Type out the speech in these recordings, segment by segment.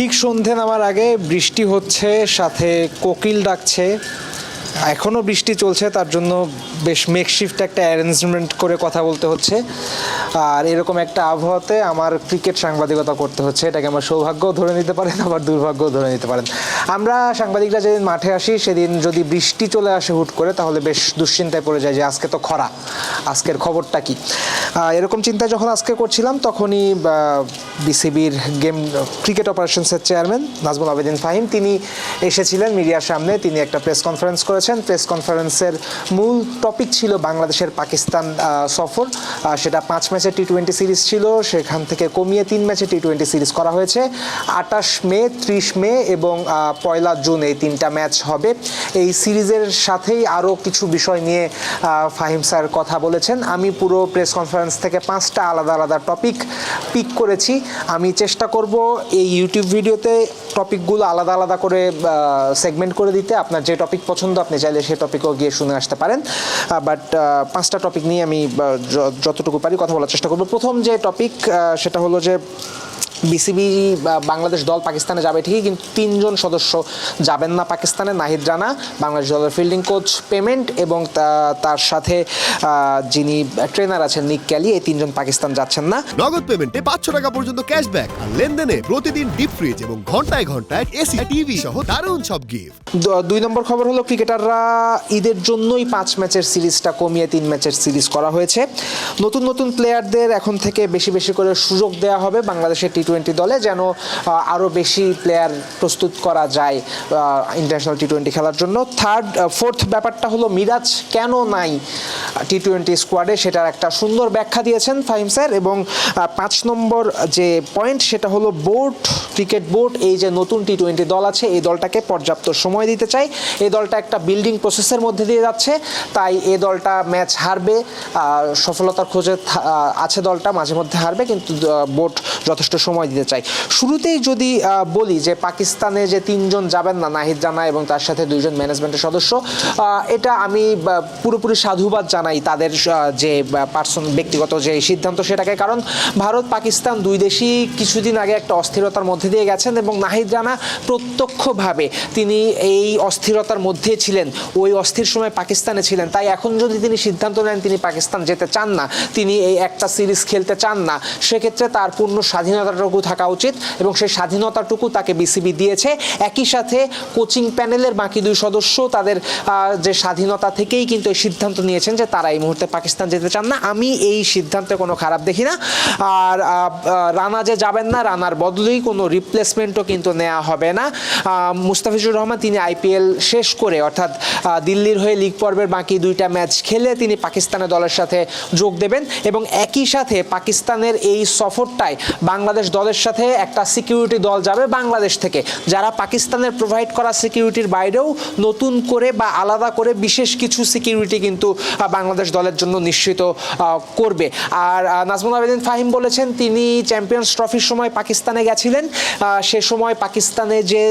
ঠিক সন্ধে নামার আগে বৃষ্টি হচ্ছে, সাথে কোকিল ডাকছে। এখনও বৃষ্টি চলছে, তার জন্য বেশ মেকশিফট একটা অ্যারেঞ্জমেন্ট করে কথা বলতে হচ্ছে। আর এরকম একটা আবহাওয়াতে আমার ক্রিকেট সাংবাদিকতা করতে হচ্ছে। এটাকে আমার সৌভাগ্যও ধরে নিতে পারেন, আবার দুর্ভাগ্যও ধরে নিতে পারেন। আমরা সাংবাদিকরা যেদিন মাঠে আসি, সেদিন যদি বৃষ্টি চলে আসে হুট করে, তাহলে বেশ দুশ্চিন্তায় পড়ে যায় যে আজকে তো খরা। আজকের খবরটা কি? এরকম চিন্তা যখন আজকে করছিলাম, তখনই বিসিবির গেম, ক্রিকেট অপারেশনসের চেয়ারম্যান নাজমুল আবেদিন ফাহিম, তিনি এসেছিলেন মিডিয়ার সামনে। তিনি একটা প্রেস কনফারেন্স করেছেন। প্রেস কনফারেন্সের মূল টপিক ছিল বাংলাদেশের পাকিস্তান সফর। সেটা পাঁচ ম্যাচের টি টোয়েন্টি সিরিজ ছিল। সেখান থেকে কমিয়ে তিন ম্যাচে টি টোয়েন্টি সিরিজ করা হয়েছে। আটাশ মে, ত্রিশ মে এবং পয়লা জুন এই তিনটা ম্যাচ হবে। এই সিরিজের সাথেই আরও কিছু বিষয় নিয়ে ফাহিম স্যার কথা বলেছেন, আমি পুরো প্রেস কনফারেন্স থেকে পাঁচটা আলাদা আলাদা টপিক পিক করেছি। আমি চেষ্টা করব এই ইউটিউব ভিডিওতে টপিকগুলো আলাদা আলাদা করে সেগমেন্ট করে দিতে। আপনার যে টপিক পছন্দ, আপনি চাইলে সে টপিকও গিয়ে শুনে আসতে পারেন। বাট পাঁচটা টপিক নিয়ে আমি যতটুকু পারি কথা বলার চেষ্টা করব। প্রথম যে টপিক সেটা হলো যে বিসিবি বাংলাদেশ দল পাকিস্তানে যাবে ঠিকই কিন্তু তিনজন সদস্য যাবেন না পাকিস্তানে। নাহিদ রানা বাংলাদেশ দলের ফিল্ডিং কোচ পেমেন্ট এবং তার সাথে যিনি ট্রেনার আছেন নিক ক্যালি এই তিনজন পাকিস্তান যাচ্ছেন না। নগদ পেমেন্টে পাঁচশো টাকা পর্যন্ত ক্যাশব্যাক আর লেনদেনে প্রতিদিন ডিপ ফ্রিজ এবং ঘন্টায় ঘন্টায় এসি টিভি সহ দারুণ সব গিফট দুই নম্বর খবর হলো ক্রিকেটাররা ঈদের জন্যই পাঁচ ম্যাচের সিরিজটা কমিয়ে তিন ম্যাচের সিরিজ করা হয়েছে। নতুন নতুন প্লেয়ারদের এখন থেকে বেশি বেশি করে সুযোগ দেওয়া হবে বাংলাদেশের টি টোয়েন্টি দলে যেন আরও বেশি প্লেয়ার প্রস্তুত করা যায় ইন্টারন্যাশনাল টি টোয়েন্টি খেলার জন্য। থার্ড ফোর্থ ব্যাপারটা হলো মিরাজ কেন নাই টি টোয়েন্টি স্কোয়াডে সেটার একটা সুন্দর ব্যাখ্যা দিয়েছেন ফাহিম স্যার। এবং পাঁচ নম্বর যে পয়েন্ট সেটা হলো বোর্ড ক্রিকেট বোর্ড এই যে নতুন টি টোয়েন্টি দল আছে, এই দলটাকে পর্যাপ্ত সময় দিতে চাই। এই দলটা একটা বিল্ডিং প্রসেসের মধ্যে দিয়ে যাচ্ছে। তাই এ দলটা ম্যাচ হারবে। সফলতার খোঁজে আছে দলটা, মাঝে মধ্যে হারবে। কিন্তু বোর্ড যথেষ্ট সময় দিতে চাই। শুরুতেই যদি বলি যে পাকিস্তানে যে তিনজন যাবেন না, নাহিদ জানা এবং তার সাথে দুইজন ম্যানেজমেন্টের সদস্য এটা আমি পুরোপুরি সাধুবাদ জানাই তাদের যে পার্সন ব্যক্তিগত যে সিদ্ধান্ত সেটাকে। কারণ ভারত, পাকিস্তান দুই দেশই কিছুদিন আগে একটা অস্থিরতার মধ্যে দিয়ে গেছেন এবং নাহিদ রানা প্রত্যক্ষভাবে তিনি এই অস্থিরতার মধ্যে ছিলেন। ওই অস্থির সময় পাকিস্তানে ছিলেন। তাই এখন যদি তিনি সিদ্ধান্ত নেন তিনি পাকিস্তান যেতে চান না, তিনি এই একটা সিরিজ খেলতে চান না, সেক্ষেত্রে তার পূর্ণ স্বাধীনতাটুকু থাকা উচিত এবং সেই স্বাধীনতাটুকু তাকে বিসিবি দিয়েছে। একই সাথে কোচিং প্যানেলের বাকি দুই সদস্য তাদের যে স্বাধীনতা থেকেই কিন্তু এই সিদ্ধান্ত নিয়েছেন যে তারা এই মুহূর্তে পাকিস্তান যেতে চান না। আমি এই সিদ্ধান্তে কোনো খারাপ দেখি না। আর রানা যে যাবেন না, রানার বদলেই কোনো রিপ্লেসমেন্টও কিন্তু নেওয়া হবে না। মুস্তাফিজুর রহমান তিনি আইপিএল শেষ করে অর্থাৎ দিল্লির হয়ে লিগ পর্বের বাকি দুইটা ম্যাচ খেলে তিনি পাকিস্তানের দলের সাথে যোগ দেবেন এবং একই সাথে পাকিস্তানের এই সফরটায় বাংলাদেশ দলের সাথে একটা সিকিউরিটি দল যাবে বাংলাদেশ থেকে। যারা পাকিস্তানের প্রোভাইড করা সিকিউরিটির বাইরেও নতুন করে বা আলাদা করে বিশেষ কিছু সিকিউরিটি কিন্তু বাংলাদেশ দলের জন্য নিশ্চিত করবে। আর নাজমুল আবেদিন ফাহিম বলেছেন, তিনি চ্যাম্পিয়ন্স ট্রফির সময় পাকিস্তানে গেছিলেন। সে সময় পাকিস্তানে যে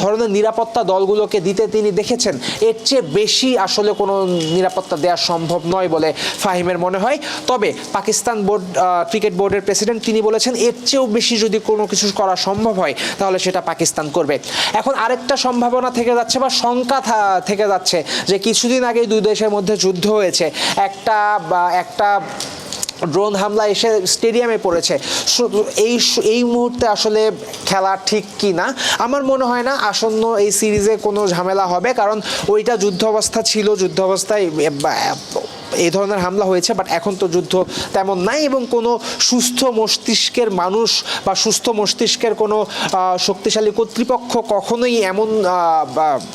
ধরনের নিরাপত্তা দলগুলোকে দিতে তিনি দেখেছেন, এর চেয়ে বেশি আসলে কোনো নিরাপত্তা দেওয়া সম্ভব নয় বলে ফাহিমের মনে হয়। তবে পাকিস্তান বোর্ড ক্রিকেট বোর্ডের প্রেসিডেন্ট তিনি বলেছেন, এর চেয়েও বেশি যদি কোনো কিছু করা সম্ভব হয়, তাহলে সেটা পাকিস্তান করবে। এখন আরেকটা সম্ভাবনা থেকে যাচ্ছে বা শঙ্কা থেকে যাচ্ছে যে কিছুদিন আগেই দুই দেশের মধ্যে যুদ্ধ হয়েছে। একটা বা একটা ড্রোন হামলা এসে স্টেডিয়ামে পড়েছে। এই এই মুহূর্তে আসলে খেলা ঠিক কি না? আমার মনে হয় না আসন্ন এই সিরিজে কোনো ঝামেলা হবে, কারণ ওইটা যুদ্ধ অবস্থা ছিল যুদ্ধ অবস্থায় এই ধরনের হামলা হয়েছে বাট এখন তো যুদ্ধ তেমন নাই এবং কোনো সুস্থ মস্তিষ্কের মানুষ বা সুস্থ মস্তিষ্কের কোনো শক্তিশালী কর্তৃপক্ষ কখনোই এমন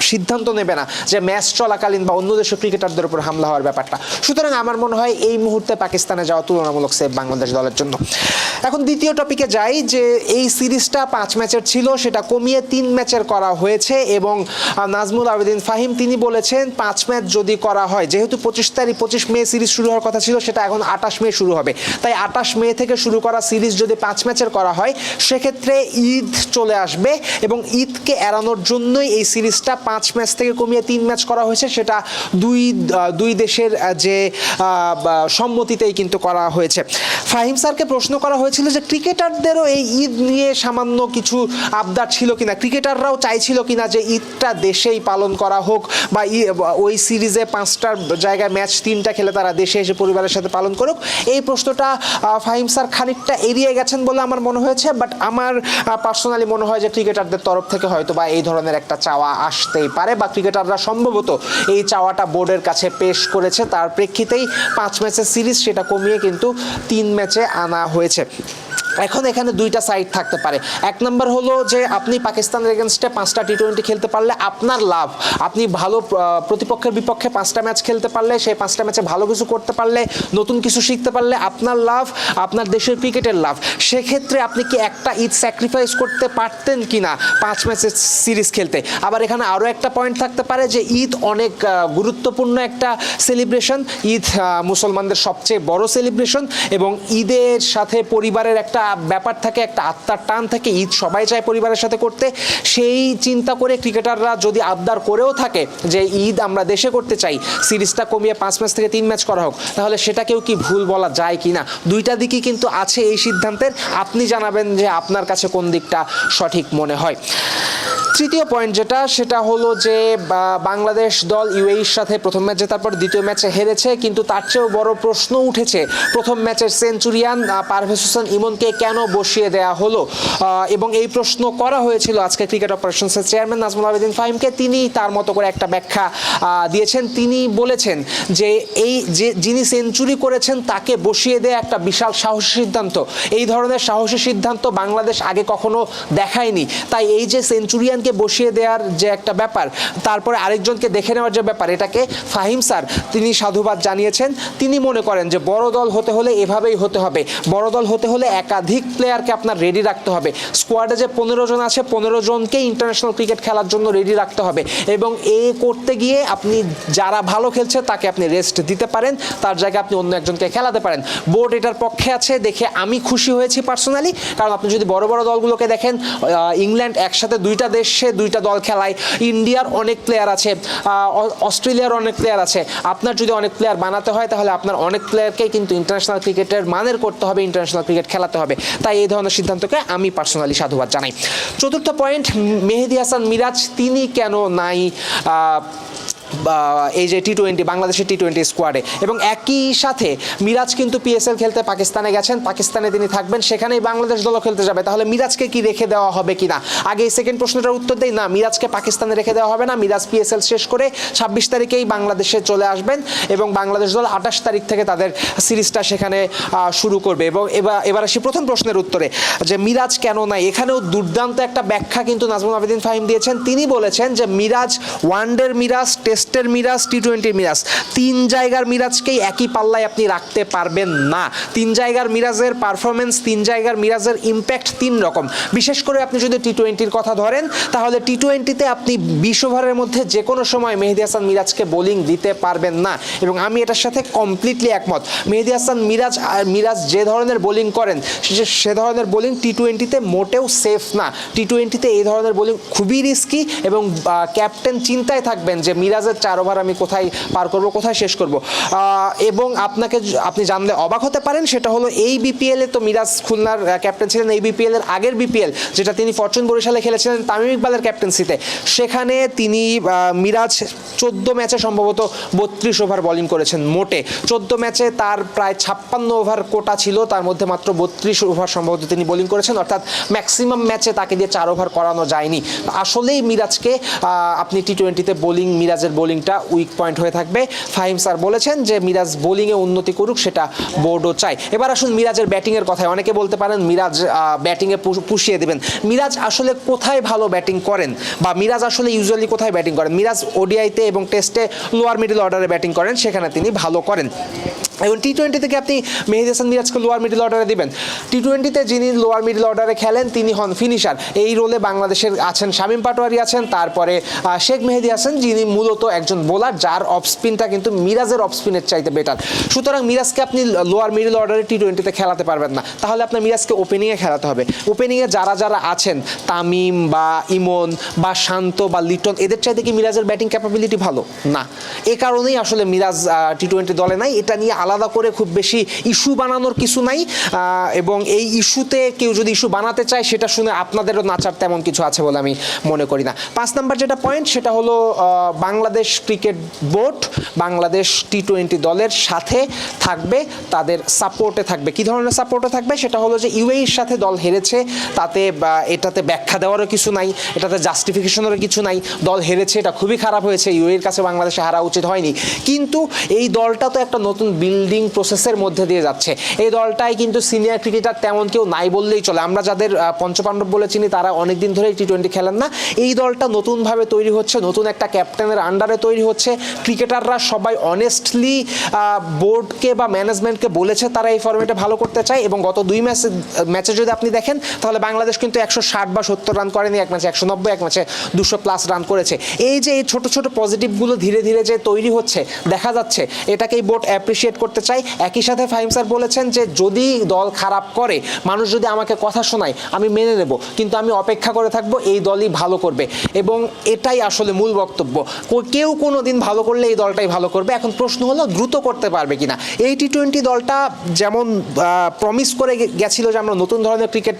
সিদ্ধান্ত নেবে না যে ম্যাচ চলাকালীন বা অন্য দেশের ক্রিকেটারদের উপর হামলা হওয়ার ব্যাপারটা। সুতরাং আমার মনে হয় এই মুহূর্তে পাকিস্তানে যাওয়া তুলনামূলক সেফ বাংলাদেশ দলের জন্য। এখন দ্বিতীয় টপিকে যাই যে এই সিরিজটা পাঁচ ম্যাচের ছিল, সেটা কমিয়ে তিন ম্যাচের করা হয়েছে এবং নাজমুল আবেদিন ফাহিম তিনি বলেছেন, পাঁচ ম্যাচ যদি করা হয়, যেহেতু পঁচিশ তারিখ, পঁচিশ মে সিরিজ শুরু হওয়ার কথা ছিল, সেটা এখন আঠাশ মে শুরু হবে। তাই আঠাশ মে থেকে শুরু করা সিরিজ যদি পাঁচ ম্যাচের করা হয়, সেক্ষেত্রে ঈদ চলে আসবে এবং ঈদকে এড়ানোর জন্যই এই সিরিজটা পাঁচ ম্যাচ থেকে কমিয়ে তিন ম্যাচ করা হয়েছে, সেটা দুই দুই দেশের যে সম্মতিতেই কিন্তু করা হয়েছে। ফাহিম স্যারকে প্রশ্ন করা হয়েছিল যে ক্রিকেটারদেরও এই ঈদ নিয়ে সামান্য কিছু আবদার ছিল কিনা? ক্রিকেটাররাও চাইছিল কিনা যে ঈদটা দেশেই পালন করা হোক বা ওই সিরিজে পাঁচটার জায়গায় ম্যাচ তিনটা খেলে তারা দেশে এসে পরিবারের সাথে পালন করুক। এই প্রশ্নটা ফাহিম স্যার খানিকটা এড়িয়ে গেছেন বলে আমার মনে হয়েছে বাট আমার পার্সোনালি মনে হয় যে ক্রিকেটারদের তরফ থেকে হয়তো বা এই ধরনের একটা চাওয়া আসতেই পারে, বা ক্রিকেটাররা সম্ভবত এই চাওয়াটা বোর্ডের কাছে পেশ করেছে। তার প্রেক্ষিতেই পাঁচ ম্যাচের সিরিজ সেটা কমিয়ে কিন্তু তিন ম্যাচে আনা হয়েছে। এখন এখানে দুইটা সাইড থাকতে পারে। এক নম্বর হলো যে আপনি পাকিস্তানের এগেনস্টে পাঁচটা টি টোয়েন্টি খেলতে পারলে আপনার লাভ। আপনি ভালো প্রতিপক্ষের বিপক্ষে পাঁচটা ম্যাচ খেলতে পারলে, সেই পাঁচটা ম্যাচে ভালো কিছু করতে পারলে, নতুন কিছু শিখতে পারলে আপনার লাভ, আপনার দেশের ক্রিকেটের লাভ। সেক্ষেত্রে আপনি কি একটা ঈদ স্যাক্রিফাইস করতে পারতেন কি না পাঁচ ম্যাচের সিরিজ খেলতে? আবার এখানে আরও একটা পয়েন্ট থাকতে পারে যে ঈদ অনেক গুরুত্বপূর্ণ একটা সেলিব্রেশন ঈদ মুসলমানদের সবচেয়ে বড় সেলিব্রেশন এবং ঈদের সাথে পরিবারের একটা ব্যাপার থাকে, একটা আত্মার টান থাকে, ঈদ সবাই চায় পরিবারের সাথে করতে। সেই চিন্তা করে ক্রিকেটাররা যদি আবদার করেও থাকে যে ঈদ আমরা দেশে করতে চাই, সিরিজটা কমিয়ে পাঁচ ম্যাচ থেকে তিন ম্যাচ করা হোক, তাহলে সেটাকেও কি ভুল বলা যায় কি না দুইটা দিকই কিন্তু আছে এই সিদ্ধান্তের। আপনি জানাবেন যে আপনার কাছে কোন দিকটা সঠিক মনে হয়। তৃতীয় পয়েন্ট যেটা, সেটা হলো যে বাংলাদেশ দল ইউএইর সাথে প্রথম ম্যাচ জেতার পর দ্বিতীয় ম্যাচে হেরেছে, কিন্তু তার চেয়েও বড় প্রশ্ন উঠেছে প্রথম ম্যাচের সেঞ্চুরিয়ান পারভেজ হোসেন ইমনকে কেন বসিয়ে দেয়া হলো? এবং এই প্রশ্ন করা হয়েছিল আজকে ক্রিকেট অপারেশনসের চেয়ারম্যান নাজমুল আবেদিন ফাহিমকে। তিনি তার মতো করে একটা ব্যাখ্যা দিয়েছেন। তিনি বলেছেন যে এই যে যিনি সেঞ্চুরি করেছেন, তাকে বসিয়ে দেয়া একটা বিশাল সাহসী সিদ্ধান্ত। এই ধরনের সাহসী সিদ্ধান্ত বাংলাদেশ আগে কখনো দেখায়নি। তাই এই যে সেঞ্চুরিয়ানকে বসিয়ে দেওয়ার যে একটা ব্যাপার, তারপরে আরেকজনকে দেখে নেওয়ার যে ব্যাপার, এটাকে ফাহিম স্যার, তিনি সাধুবাদ জানিয়েছেন। তিনি মনে করেন যে বড় দল হতে হলে এভাবেই হতে হবে। বড় দল হতে হলে একাধিক প্লেয়ারকে আপনার রেডি রাখতে হবে। স্কোয়াডে যে পনেরো জন আছে, পনেরো জনকে ইন্টারন্যাশনাল ক্রিকেট খেলার জন্য রেডি রাখতে হবে। এবং এ করতে গিয়ে আপনি যারা ভালো খেলছে, তাকে আপনি রেস্ট দিতে পারেন। তার জায়গায় আপনি অন্য একজনকে খেলাতে পারেন। বোর্ড এটার পক্ষে আছে, দেখে আমি খুশি হয়েছি পার্সোনালি কারণ আপনি যদি বড় বড় দলগুলোকে দেখেন ইংল্যান্ড একসাথে দুইটা দেশে দুইটা দল খেলায়। ইন্ডিয়ার অনেক প্লেয়ার আছে অস্ট্রেলিয়ার অনেক প্লেয়ার আছে। আপনার যদি অনেক প্লেয়ার বানাতে হয়, তাহলে আপনার অনেক প্লেয়ারকেই কিন্তু ইন্টারন্যাশনাল ক্রিকেটের মানের করতে হবে ইন্টারন্যাশনাল ক্রিকেট খেলাতে হবে। তাই এই ধরনের সিদ্ধান্তকে আমি পার্সোনালি সাধুবাদ জানাই। চতুর্থ পয়েন্ট মেহেদি হাসান মিরাজ, তিনি কেন নাই? এই যে টি টোয়েন্টি বাংলাদেশের টি টোয়েন্টি স্কোয়াডে এবং একই সাথে মিরাজ কিন্তু পিএসএল খেলতে পাকিস্তানে গেছেন। পাকিস্তানে তিনি থাকবেন, সেখানেই বাংলাদেশ দলও খেলতে যাবে। তাহলে মিরাজকে কি রেখে দেওয়া হবে কিনা? আগে এই সেকেন্ড প্রশ্নটার উত্তর দেই। না, মিরাজকে পাকিস্তানে রেখে দেওয়া হবে না। মিরাজ পিএসএল শেষ করে ছাব্বিশ তারিখেই বাংলাদেশে চলে আসবেন এবং বাংলাদেশ দল আঠাশ তারিখ থেকে তাদের সিরিজটা সেখানে শুরু করবে। এবং এবার এবার আসি প্রথম প্রশ্নের উত্তরে, যে মিরাজ কেন নাই? এখানেও দুর্দান্ত একটা ব্যাখ্যা কিন্তু নাজমুল আবেদিন ফাহিম দিয়েছেন। তিনি বলেছেন যে মিরাজ, ওয়ানডের মিরাজ টেস্টের মিরাজ টি টোয়েন্টির মিরাজ। তিন জায়গার মিরাজকেই একই পাল্লায় আপনি রাখতে পারবেন না। তিন জায়গার মিরাজের পারফরমেন্স তিন জায়গার মিরাজের ইম্প্যাক্ট তিন রকম। বিশেষ করে আপনি যদি টি টোয়েন্টির কথা ধরেন, তাহলে টি টোয়েন্টিতে আপনি বিশ ওভারের মধ্যে যে কোনো সময় মেহেদি হাসান মিরাজকে বোলিং দিতে পারবেন না। এবং আমি এটার সাথে কমপ্লিটলি একমত। মেহেদি হাসান মিরাজ মিরাজ যে ধরনের বোলিং করেন, সে- ধরনের বোলিং টি টোয়েন্টিতে মোটেও সেফ না। টি টোয়েন্টিতে এই ধরনের বোলিং খুবই রিস্কি এবং ক্যাপ্টেন চিন্তায় থাকবেন যে মিরাজের চার ওভার আমি কোথায় পার করব, কোথায় শেষ করব? এবং আপনাকে আপনি জানলে অবাক হতে পারেন, সেটা হলো এই বিপিএলে তো মিরাজ খুলনার ক্যাপ্টেন ছিলেন, এই বিপিএল এর আগের বিপিএল যেটা তিনি ফরচুন বরিশালে খেলেছিলেন তামিম ইকবালের ক্যাপ্টেন্সিতে সেখানে তিনি মিরাজ চোদ্দ ম্যাচে সম্ভবত বত্রিশ ওভার বোলিং করেছেন মোটে। চোদ্দ ম্যাচে তার প্রায় ছাপ্পান্ন ওভার কোটা ছিল, তার মধ্যে মাত্র বত্রিশ ওভার সম্ভবত তিনি বোলিং করেছেন, অর্থাৎ ম্যাক্সিমাম ম্যাচে তাকে দিয়ে চার ওভার করানো যায়নি। আসলেই মিরাজকে আপনি টি টোয়েন্টিতে বোলিং মিরাজের বোলিংটা উইক পয়েন্ট হয়ে থাকবে। ফাহিম স্যার বলেছেন যে মিরাজ বোলিংয়ে উন্নতি করুক, সেটা বোর্ডও চায়। এবার আসুন মিরাজের ব্যাটিংয়ের কথায়। অনেকে বলতে পারেন মিরাজ ব্যাটিংয়ে পুষিয়ে দেবেন। মিরাজ আসলে কোথায় ভালো ব্যাটিং করেন? বা মিরাজ আসলে ইউজুয়ালি কোথায় ব্যাটিং করেন? মিরাজ ওডিআইতে এবং টেস্টে লোয়ার মিডল অর্ডারে ব্যাটিং করেন, সেখানে তিনি ভালো করেন। এবং টি টোয়েন্টি থেকে আপনি মেহেদি হাসান মিরাজকে লোয়ার মিডল অর্ডারে দিবেন। টি টোয়েন্টিতে যিনি লোয়ার মিডল অর্ডারে খেলেন, তিনি হন ফিনিশার এই রোলে বাংলাদেশের আছেন শামীম পাটোয়ারি আছেন, তারপরে শেখ মেহেদি হাসান যিনি মূলত একজন বোলার যার অফ স্পিনটা কিন্তু মিরাজের অফ স্পিনের চাইতে বেটার সুতরাং মিরাজকে আপনি লোয়ার মিডল অর্ডারে টি টোয়েন্টিতে খেলাতে পারবেন না। তাহলে আপনার মিরাজকে ওপেনিংয়ে খেলাতে হবে। ওপেনিংয়ে যারা যারা আছেন, তামিম বা ইমন বা শান্ত বা লিটন, এদের চাইতে কি মিরাজের ব্যাটিং ক্যাপাবিলিটি ভালো? না। এ কারণেই আসলে মিরাজ টি টোয়েন্টি দলে নাই। এটা নিয়ে আলাদা করে খুব বেশি ইস্যু বানানোর কিছু নাই এবং এই ইস্যুতে কেউ যদি ইস্যু বানাতে চায়, সেটা শুনে আপনাদেরও নাচার তেমন কিছু আছে বলে আমি মনে করি না। পাঁচ নাম্বার যেটা পয়েন্ট সেটা হলো Bangladesh cricket board, Bangladesh T twenty দলের সাথে থাকবে, তাদের সাপোর্টে থাকবে। কি ধরনের সাপোর্টে থাকবে? সেটা হলো যে ইউএইর সাথে দল হেরেছে, তাতে এটাতে ব্যাখ্যা দেওয়ারও কিছু নাই, এটাতে জাস্টিফিকেশনেরও কিছু নাই, দল হেরেছে, এটা খুবই খারাপ হয়েছে ইউএর কাছে বাংলাদেশে হারা উচিত হয়নি। কিন্তু এই দলটা তো একটা নতুন বিল্ডিং প্রসেসের মধ্যে দিয়ে যাচ্ছে। এই দলটাই কিন্তু সিনিয়র ক্রিকেটার তেমন কেউ নাই বললেই চলে। আমরা যাদের পঞ্চপাণ্ডব বলে চিনি, তারা অনেকদিন ধরেই টি টোয়েন্টি খেলেন না। এই দলটা নতুনভাবে তৈরি হচ্ছে, নতুন একটা ক্যাপ্টেনের আন্ডারে তৈরি হচ্ছে। ক্রিকেটাররা সবাই অনেস্টলি বোর্ডকে বা ম্যানেজমেন্টকে বলেছে তারা এই ফর্মেটে ভালো করতে চায় এবং গত দুই ম্যাচে ম্যাচে যদি আপনি দেখেন, তাহলে বাংলাদেশ কিন্তু একশো ষাট বা সত্তর রান করেনি, এক ম্যাচে একশো নব্বই, এক ম্যাচে দুশো প্লাস রান করেছে। এই যে এই ছোট ছোট পজিটিভগুলো ধীরে ধীরে যে তৈরি হচ্ছে, দেখা যাচ্ছে, এটাকেই বোর্ড অ্যাপ্রিসিয়েট করতে চাই। একই সাথে ফাহিম স্যার বলেছেন যে, যদি দল খারাপ করে, মানুষ যদি আমাকে কথা শোনায়, আমি মেনে নেব। কিন্তু আমি অপেক্ষা করে থাকব, এই দলই ভালো করবে। এবং এটাই আসলে মূল বক্তব্য। কেউ কোনো দিন ভালো করলে এই দলটাই ভালো করবে। এখন প্রশ্ন হলো, দ্রুত করতে পারবে কিনা? এই টি টোয়েন্টি দলটা যেমন প্রমিস করে গেছিল যে আমরা নতুন ধরনের ক্রিকেট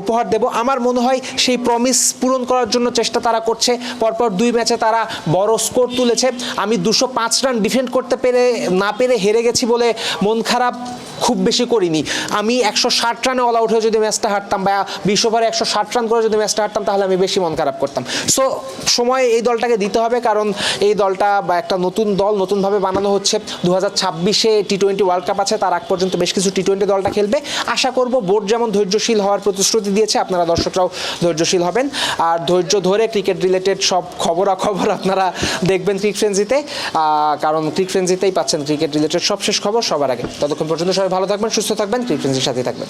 উপহার দেব, আমার মনে হয় সেই প্রমিস পূরণ করার জন্য চেষ্টা তারা করছে। পরপর দুই ম্যাচে তারা বড় স্কোর তুলেছে। আমি দুশো পাঁচ রান ডিফেন্ড করতে পেরে, না পেরে হেরে গেছি বলে মন খারাপ খুব বেশি করিনি। আমি একশো ষাট রানে অল আউট হয়ে যদি ম্যাচটা হারতাম বা বিশ ওভারে একশো ষাট রান করে যদি ম্যাচটা হারতাম, তাহলে আমি বেশি মন খারাপ করতাম। সো সময় এই দলটাকে দিতে হবে কারণ এই দলটা বা একটা নতুন দল নতুনভাবে বানানো হচ্ছে। দু হাজার ছাব্বিশে টি টোয়েন্টি ওয়ার্ল্ড কাপ আছে, তার আগ পর্যন্ত বেশ কিছু টি টোয়েন্টি দলটা খেলবে। আশা করব বোর্ড যেমন ধৈর্যশীল হওয়ার প্রতিশ্রুতি দিয়েছে, আপনারা দর্শকরাও ধৈর্যশীল হবেন। আর ধৈর্য ধরে ক্রিকেট রিলেটেড সব খবরাখবর আপনারা দেখবেন ক্রিক ফ্রেন্সিতে কারণ ক্রিক ফ্রেন্সিতেই পাচ্ছেন ক্রিকেট রিলেটেড সব শেষ খবর সবার আগে। ততক্ষণ পর্যন্ত সবাই ভালো থাকবেন সুস্থ থাকবেন ফ্রিকোয়েন্সির সাথে থাকবেন।